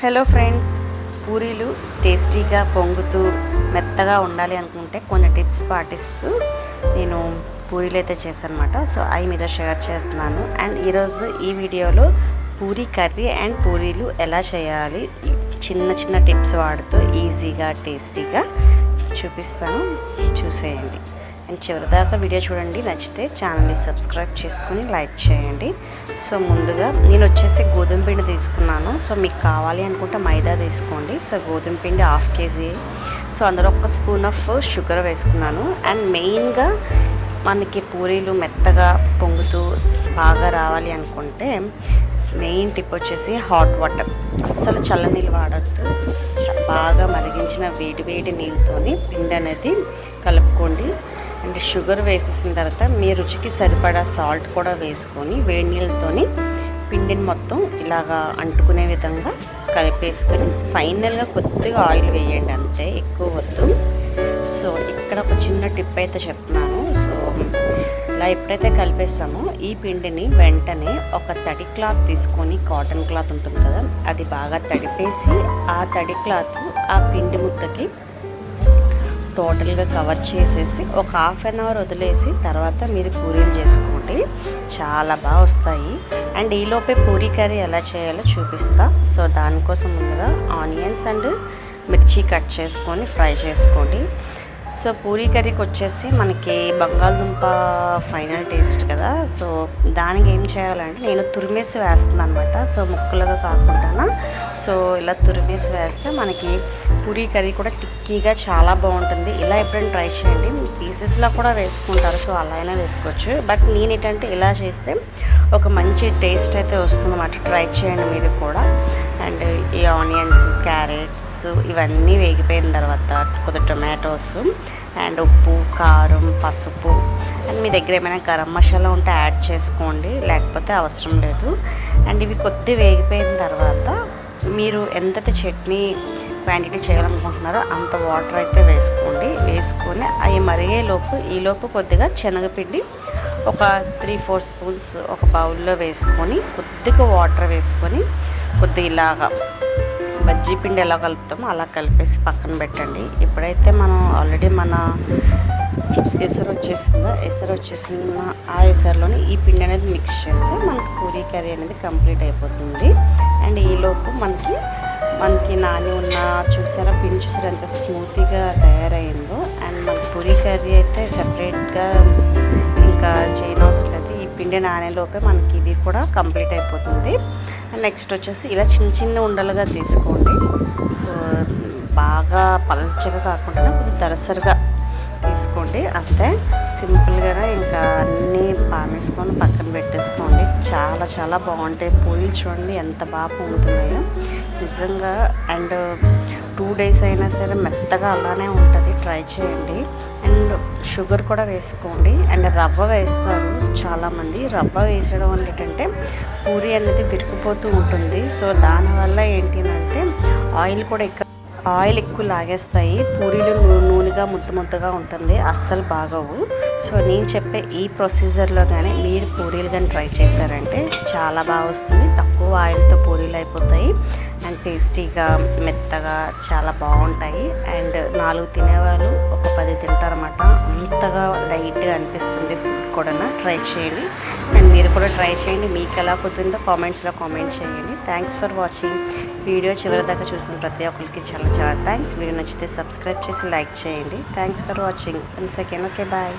Hello friends పూరీలు టేస్టీగా పొంగుతూ మెత్తగా ఉండాలి అనుకుంటే కొన్ని టిప్స్ పాటిస్తూ నేను పూరీలు అయితే చేశానమాట. సో అవి మీద షేర్ చేస్తున్నాను. అండ్ ఈరోజు ఈ వీడియోలో పూరీ కర్రీ అండ్ పూరీలు ఎలా చేయాలి చిన్న చిన్న టిప్స్ వాడుతూ ఈజీగా టేస్టీగా చూపిస్తాను. చూసేయండి. అండ్ చివరిదాకా వీడియో చూడండి. నచ్చితే ఛానల్ని సబ్స్క్రైబ్ చేసుకుని లైక్ చేయండి. సో ముందుగా నేను వచ్చేసి గోధుమ పిండి తీసుకున్నాను. సో మీకు కావాలి అనుకుంటే మైదా తీసుకోండి. సో గోధుమ పిండి హాఫ్ కేజీ. సో అందులో ఒక స్పూన్ ఆఫ్ షుగర్ వేసుకున్నాను. అండ్ మెయిన్గా మనకి పూరీలు మెత్తగా పొంగుతూ బాగా రావాలి అనుకుంటే మెయిన్ టిప్ వచ్చేసి హాట్ వాటర్. అస్సలు చల్లనీళ్ళు వాడద్దు. బాగా మరిగించిన వేడి వేడి నీళ్ళతోని పిండి అనేది కలుపుకోండి. అంటే షుగర్ వేసేసిన తర్వాత మీ రుచికి సరిపడా సాల్ట్ కూడా వేసుకొని వేడి నీళ్ళతోని పిండిని మొత్తం ఇలాగా అంటుకునే విధంగా కలిపేసుకొని ఫైనల్గా కొద్దిగా ఆయిల్ వేయండి అంతే ఎక్కువ వద్దు. సో ఇక్కడ ఒక చిన్న టిప్ అయితే చెప్తున్నాను. సో ఇలా ఎప్పుడైతే కలిపేస్తామో ఈ పిండిని వెంటనే ఒక తడి క్లాత్ తీసుకొని కాటన్ క్లాత్ ఉంటుంది కదా అది బాగా తడిపేసి ఆ తడి క్లాత్ ఆ పిండి ముద్దకి టోటల్గా కవర్ చేసేసి ఒక హాఫ్ అన్ అవర్ వదిలేసి తర్వాత మీరు పూరీలు చేసుకోండి. చాలా బాగా వస్తాయి. అండ్ ఈలోపే పూరీ కర్రీ ఎలా చేయాలో చూపిస్తా. సో దానికోసం ముందుగా ఆనియన్స్ అండ్ మిర్చి కట్ చేసుకొని ఫ్రై చేసుకోండి. సో పూరీ కర్రీకి వచ్చేసి మనకి బంగాళదుంప ఫైనల్ టేస్ట్ కదా. సో దానికి ఏం చేయాలంటే నేను తురిమేసి వేస్తున్నాను అనమాట సో ముక్కలుగా కాకుండా సో ఇలా తురిమేసి వేస్తే మనకి పూరీ కర్రీ కూడా టిక్కీగా చాలా బాగుంటుంది. ఇలా ఎప్పుడైనా ట్రై చేయండి. పీసెస్లో కూడా వేసుకుంటారు. సో అలా అయినా వేసుకోవచ్చు. బట్ నేను ఏంటంటే ఇలా చేస్తే ఒక మంచి టేస్ట్ అయితే వస్తుందన్నమాట. ట్రై చేయండి మీరు కూడా. అండ్ ఈ ఆనియన్స్ క్యారెట్స్ ఇవన్నీ వేగిపోయిన తర్వాత కొద్ది టొమాటోస్ అండ్ ఉప్పు కారం పసుపు అండ్ మీ దగ్గర ఏమైనా గరం మసాలా ఉంటే యాడ్ చేసుకోండి. లేకపోతే అవసరం లేదు. అండ్ ఇవి కొద్ది వేగిపోయిన తర్వాత మీరు ఎంతైతే చట్నీ క్వాంటిటీ చేయాలనుకుంటున్నారో అంత వాటర్ అయితే వేసుకోండి. వేసుకొని అవి మరిగేలోపు ఈలోపు కొద్దిగా శనగపిండి ఒక త్రీ ఫోర్ స్పూన్స్ ఒక బౌల్లో వేసుకొని కొద్దిగా వాటర్ వేసుకొని కొద్దిగా ఇలాగా బజ్జీ పిండి ఎలా కలుపుతామో అలా కలిపేసి పక్కన పెట్టండి. ఇప్పుడైతే మనం ఆల్రెడీ మన ఎసరు వచ్చేసిందో? ఎసరు వచ్చేసిన ఆ ఎసరులోని ఈ పిండి అనేది మిక్స్ చేస్తే మనకి పూరీ కర్రీ అనేది కంప్లీట్ అయిపోతుంది. అండ్ ఈలోపు మనకి మనకి నాని ఉన్న చూసారా పిండి చూసారా ఎంత స్మూత్గా తయారైందో. అండ్ మనకి పూరీ కర్రీ అయితే సపరేట్గా ఇంకా అవసరం లేదు. ఈ పిండి నానేలోపే మనకి ఇది కూడా కంప్లీట్ అయిపోతుంది. అండ్ నెక్స్ట్ వచ్చేసి ఇలా చిన్న చిన్న ఉండలుగా తీసుకోండి. సో బాగా పలచగా కాకుండా కొంచెం దరసరిగా తీసుకోండి. అంతే సింపుల్గా ఇంకా అన్నీ పామేసుకొని పక్కన పెట్టేసుకోండి. చాలా చాలా బాగుంటాయి. పూరీలు చూడండి ఎంత బాగా పొంగుతున్నాయో నిజంగా అండ్ టూ డేస్ అయినా సరే మెత్తగా అలానే ఉంటుంది. ట్రై చేయండి. అండ్ షుగర్ కూడా వేసుకోండి. అండ్ రవ్వ వేస్తారు చాలామంది. రవ్వ వేసడం వల్ల ఏంటంటే పూరి అనేది విరిగిపోతూ ఉంటుంది. సో దానివల్ల ఏంటి అంటే ఆయిల్ కూడా ఎక్కువ ఆయిల్ ఎక్కువ లాగేస్తాయి. పూరీలు నూనెగా ముద్ద ముద్దగా ఉంటుంది. అస్సలు బాగోవు. సో నేను చెప్పే ఈ ప్రొసీజర్లో కానీ మీరు పూరీలు కానీ ట్రై చేశారంటే చాలా బాగా వస్తుంది. తక్కువ ఆయిల్తో పూరీలు అయిపోతాయి. టేస్టీగా మెత్తగా చాలా బాగుంటాయి. అండ్ నాలుగు తినేవాళ్ళు ఒక పది తింటారన్నమాట. అంతగా లైట్గా అనిపిస్తుంది ఫుడ్ కూడా ట్రై చేయండి. అండ్ మీరు కూడా ట్రై చేయండి. మీకు ఎలా కుదిరిందో కామెంట్స్లో కామెంట్ చేయండి. థ్యాంక్స్ ఫర్ వాచింగ్ వీడియో చివరి దాకా చూసిన ప్రతి ఒక్కరికి చాలా చాలా థ్యాంక్స్ వీడియో నచ్చితే సబ్స్క్రైబ్ చేసి లైక్ చేయండి. Thanks for watching one second okay bye